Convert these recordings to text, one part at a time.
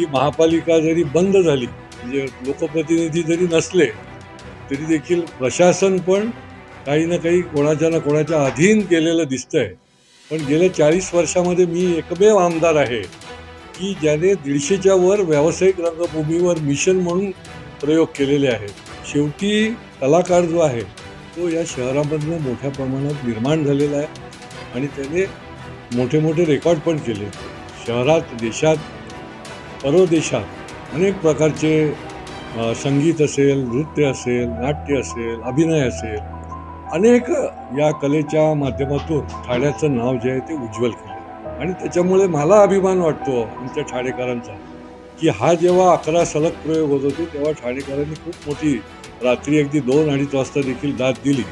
ती महापालिका जरी बंद झाली म्हणजे लोकप्रतिनिधी जरी नसले तरी देखील प्रशासन पण काही ना काही कोणाच्या ना कोणाच्या अधीन केलेलं दिसतंय. पण गेल्या चाळीस वर्षामध्ये मी एकमेव आमदार आहे की ज्याने दीडशेच्या वर व्यावसायिक रंगभूमीवर मिशन म्हणून प्रयोग केलेले आहेत शेवटी कलाकार जो आहे तो या शहरामधनं मोठ्या प्रमाणात निर्माण झालेला आहे आणि त्याने मोठे मोठे रेकॉर्ड पण केले. शहरात देशात परदेशात अनेक प्रकारचे संगीत असेल नृत्य असेल नाट्य असेल अभिनय असेल अनेक या कलेच्या माध्यमातून ठाण्याचं नाव जे आहे ते उज्ज्वल केलं. आणि त्याच्यामुळे मला अभिमान वाटतो आमच्या ठाणेकरांचा की हा जेव्हा अकरा सलग प्रयोग होत होते तेव्हा ठाणेकरांनी खूप मोठी रात्री अगदी दोन अडीच वाजता देखील दाद दिली.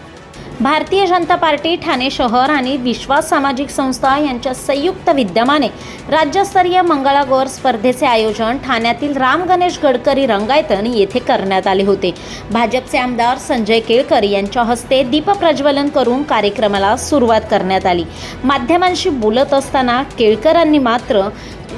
भारतीय जनता पार्टी ठाणे शहर आणि विश्वास सामाजिक संस्था यांच्या संयुक्त विद्यमाने राज्यस्तरीय मंगळागौर स्पर्धेचे आयोजन ठाण्यातील राम गणेश गडकरी रंगायतन येथे करण्यात आले होते. भाजपचे आमदार संजय केळकर यांच्या हस्ते दीपप्रज्वलन करून कार्यक्रमाला सुरुवात करण्यात आली. माध्यमांशी बोलत असताना केळकरांनी मात्र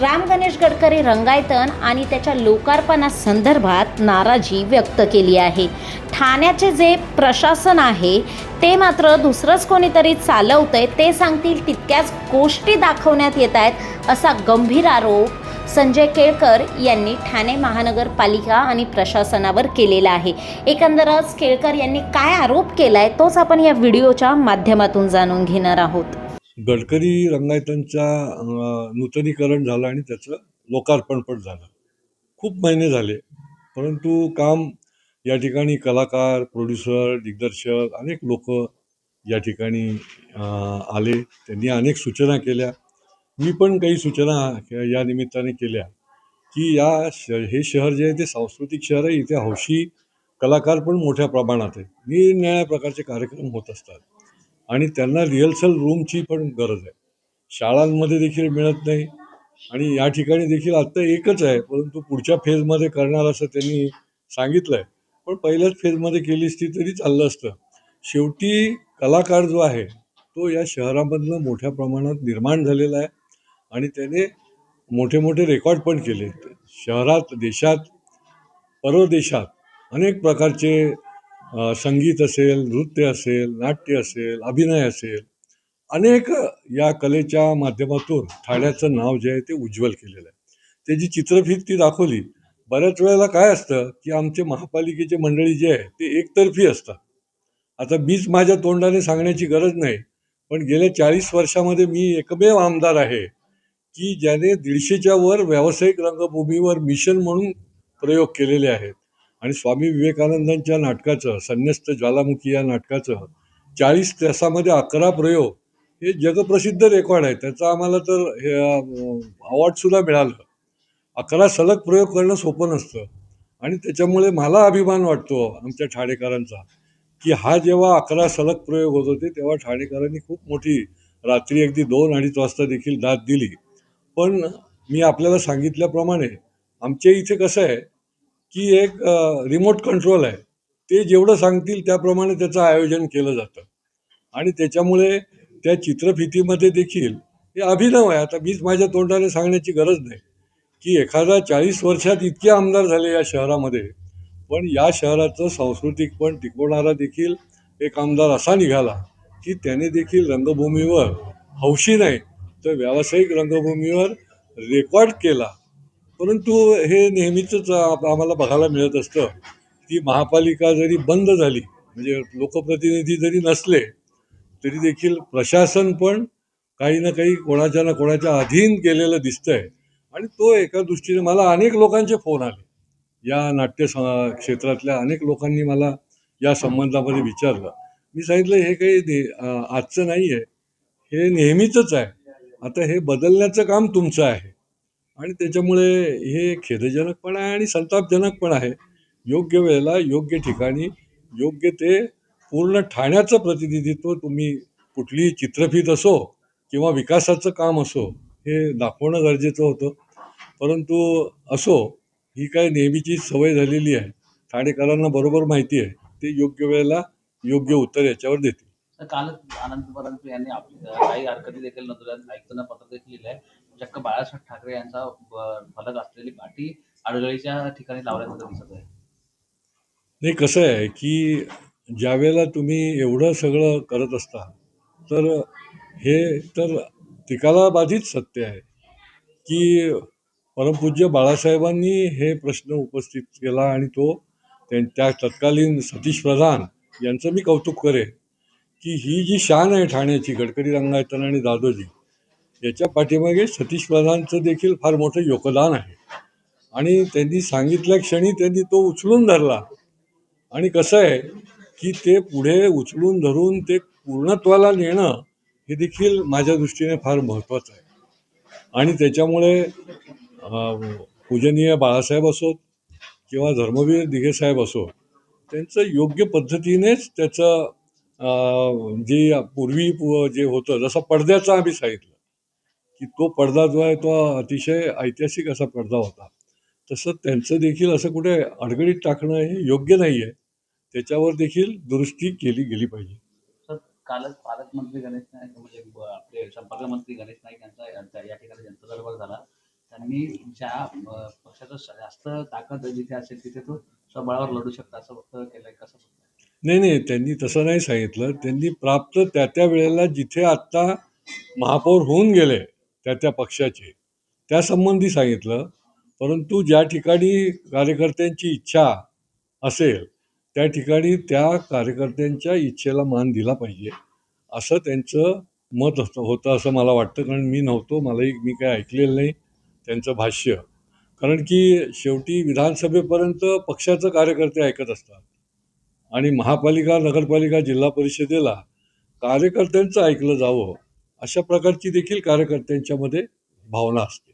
राम गणेश गडकरी रंगायतन आणि त्याच्या लोकार्पणासंदर्भात नाराजी व्यक्त केली आहे. ठाण्याचे जे प्रशासन आहे ते मात्र दुसरंच कोणीतरी चालवतंय ते सांगतील तितक्याच गोष्टी दाखवण्यात येत आहेत असा गंभीर आरोप संजय केळकर यांनी ठाणे महानगरपालिका आणि प्रशासनावर केलेला आहे. एकंदरच केळकर यांनी काय आरोप केला आहे तोच आपण या व्हिडिओच्या माध्यमातून जाणून घेणार आहोत. गडकरी रंगायतांचा नूतनीकरण झालं आणि त्याचं लोकार्पण पण झालं. खूप महिने झाले परंतु काम या ठिकाणी कलाकार प्रोड्युसर दिग्दर्शक अनेक लोक या ठिकाणी आले. त्यांनी अनेक सूचना केल्या. मी पण काही सूचना या निमित्ताने केल्या की या श हे शहर जे आहे ते सांस्कृतिक शहर आहे इथे हौशी कलाकार पण मोठ्या प्रमाणात आहे निरनिराळ्या प्रकारचे कार्यक्रम होत असतात. आणि त्यांना रिहर्सल रूमची पण गरज आहे. शाळांमध्ये देखील मिळत नाही आणि या ठिकाणी देखील आत्ता एकच आहे परंतु पुढच्या फेजमध्ये करणार असं त्यांनी सांगितलं आहे पण पहिल्याच फेजमध्ये केली असती तरी चाललं असतं. शेवटी कलाकार जो आहे तो या शहरामधनं मोठ्या प्रमाणात निर्माण झालेला आहे आणि त्याने मोठे मोठे रेकॉर्ड पण केले शहरात देशात परदेशात अनेक प्रकारचे संगीत असेल नृत्य असेल नाट्य असेल अभिनय असेल अनेक या कलेच्या माध्यमातून ठाण्याचं नाव जे आहे ते उज्ज्वल केलेलं आहे. त्याची चित्रफीत ती दाखवली बऱ्याच वेळेला काय असतं की आमचे महापालिकेचे मंडळी जे आहे ते एकतर्फी असतात. आता मीच माझ्या तोंडाने सांगण्याची गरज नाही पण गेल्या चाळीस वर्षामध्ये मी एकमेव आमदार आहे की ज्याने दीडशेच्या वर व्यावसायिक रंगभूमीवर मिशन म्हणून प्रयोग केलेले आहेत. आणि स्वामी विवेकानंदांच्या नाटकाचं संन्यस्त ज्वालामुखी या नाटकाचं चाळीस तासामध्ये अकरा प्रयोग हे जगप्रसिद्ध रेकॉर्ड आहे. त्याचा आम्हाला तर हे अवॉर्डसुद्धा मिळालं. अकरा सलग प्रयोग करणं सोपं नसतं. आणि त्याच्यामुळे मला अभिमान वाटतो आमच्या ठाणेकरांचा की हा जेव्हा अकरा सलग प्रयोग होत होते तेव्हा ठाणेकरांनी खूप मोठी रात्री अगदी दोन अडीच वाजता देखील दाद दिली. पण मी आपल्याला सांगितल्याप्रमाणे आमच्या इथे कसं आहे की एक रिमोट कंट्रोल आहे. ते जेवढं सांगतील त्याप्रमाणे त्याचं आयोजन केलं जातं. आणि त्याच्यामुळे त्या चित्रफितीमध्ये देखील हे अभिनव आहे. आता मीच माझ्या तोंडाने सांगण्याची गरज नाही की एखादा चाळीस वर्षात इतके आमदार झाले या शहरामध्ये पण या शहराचं सांस्कृतिक पण टिकवणारा देखील एक आमदार असा निघाला की त्याने देखील रंगभूमीवर हौशी नाही तर व्यावसायिक रंगभूमीवर रेकॉर्ड केला परंतु हे नेहमीचंच आम्हाला बघायला मिळत असतं की महापालिका जरी बंद झाली म्हणजे लोकप्रतिनिधी जरी नसले तरी देखील प्रशासन पण काही ना काही कोणाच्या ना कोणाच्या अधीन केलेलं दिसतंय. आणि तो एका दृष्टीने मला अनेक लोकांचे फोन आले. या नाट्य क्षेत्रातल्या अनेक लोकांनी मला या संबंधामध्ये विचारलं. मी सांगितलं हे काही ने आजचं नाही आहे हे नेहमीचंच आहे. आता हे बदलण्याचं काम तुमचं आहे. आणि त्याच्यामुळे हे खेदजनक पण आहे आणि संतापजनक पण आहे. योग्य वेळेला योग्य ठिकाणी योग्य ते पूर्ण ठाण्याचं प्रतिनिधित्व तुम्ही कुठलीही चित्रफित असो किंवा विकासाचं काम असो हे दाखवणं गरजेचं होतं. परंतु असो ही काय नेहमीची सवय झालेली आहे. ठाणेकरांना बरोबर माहिती आहे. ते योग्य वेळेला योग्य उत्तर याच्यावर देतील. कालच आनंद परंतु यांनी आपली काही हरकती देखील नोंदवल्या ऐकताना पत्र देखील लिहिलं आहे चक्क बाळासाहेब ठाकरे यांचा फलक असलेली पाठी आडगळीच्या ठिकाणी लावल्याचं दिसत आहे नाही कसं आहे की ज्यावेळेला तुम्ही एवढं सगळं करत असता तर हे तर टिकाला बाधित सत्य आहे की परमपूज्य बाळासाहेबांनी हे प्रश्न उपस्थित केला आणि तो त्यां- त्या तत्कालीन सतीश प्रधान यांचं मी कौतुक करेन की ही जी शान आहे ठाण्याची गडकरी रंगायतन आणि दादोजी याच्या पाठीमागे सतीश प्रधानचं देखील फार मोठं योगदान आहे. आणि त्यांनी सांगितल्या क्षणी त्यांनी तो उचलून धरला. आणि कसं आहे की ते पुढे उचलून धरून ते पूर्णत्वाला नेणं हे देखील माझ्या दृष्टीने फार महत्त्वाचं आहे. आणि त्याच्यामुळे पूजनीय बाळासाहेब असोत किंवा धर्मवीर दिघेसाहेब असो त्यांचं योग्य पद्धतीनेच त्याचं जे पूर्वी पु- जे होतं जसं पडद्याचं आम्ही सांगितलं की तो पडदा जो आहे तो अतिशय ऐतिहासिक असा पडदा होता. तसं त्यांचं देखील असं कुठे अडगडीत टाकणं हे योग्य नाही आहे त्याच्यावर देखील दुरुस्ती केली गेली पाहिजे. कालच पालकमंत्री गणेश नाईक म्हणजे आपले संपर्क मंत्री गणेश नाईक यांचा यांचा या ठिकाणी जनता दरबार झाला. त्यांनी ज्या पक्षाचं जास्त ताकद जिथे असेल तिथे तो स्वबळावर लढू शकता असं वक्तव्य केलंय कसं? नाही नाही त्यांनी तसं नाही सांगितलं. त्यांनी प्राप्त त्या त्या वेळेला जिथे आत्ता महापौर होऊन गेले त्या त्या पक्षाचे. त्यासंबंधी सांगितलं परंतु ज्या ठिकाणी कार्यकर्त्यांची इच्छा असेल त्या ठिकाणी त्या कार्यकर्त्यांच्या इच्छेला मान दिला पाहिजे असं त्यांचं मत असतं होतं असं मला वाटतं. कारण मी नव्हतो मलाही मी काय ऐकलेलं नाही त्यांचं भाष्य. कारण की शेवटी विधानसभेपर्यंत पक्षाचं कार्यकर्ते ऐकत असतात. आणि महापालिका नगरपालिका जिल्हा परिषदेला कार्यकर्त्यांचं ऐकलं जावं अशा प्रकारची देखील कार्यकर्त्यांच्यामध्ये भावना असते.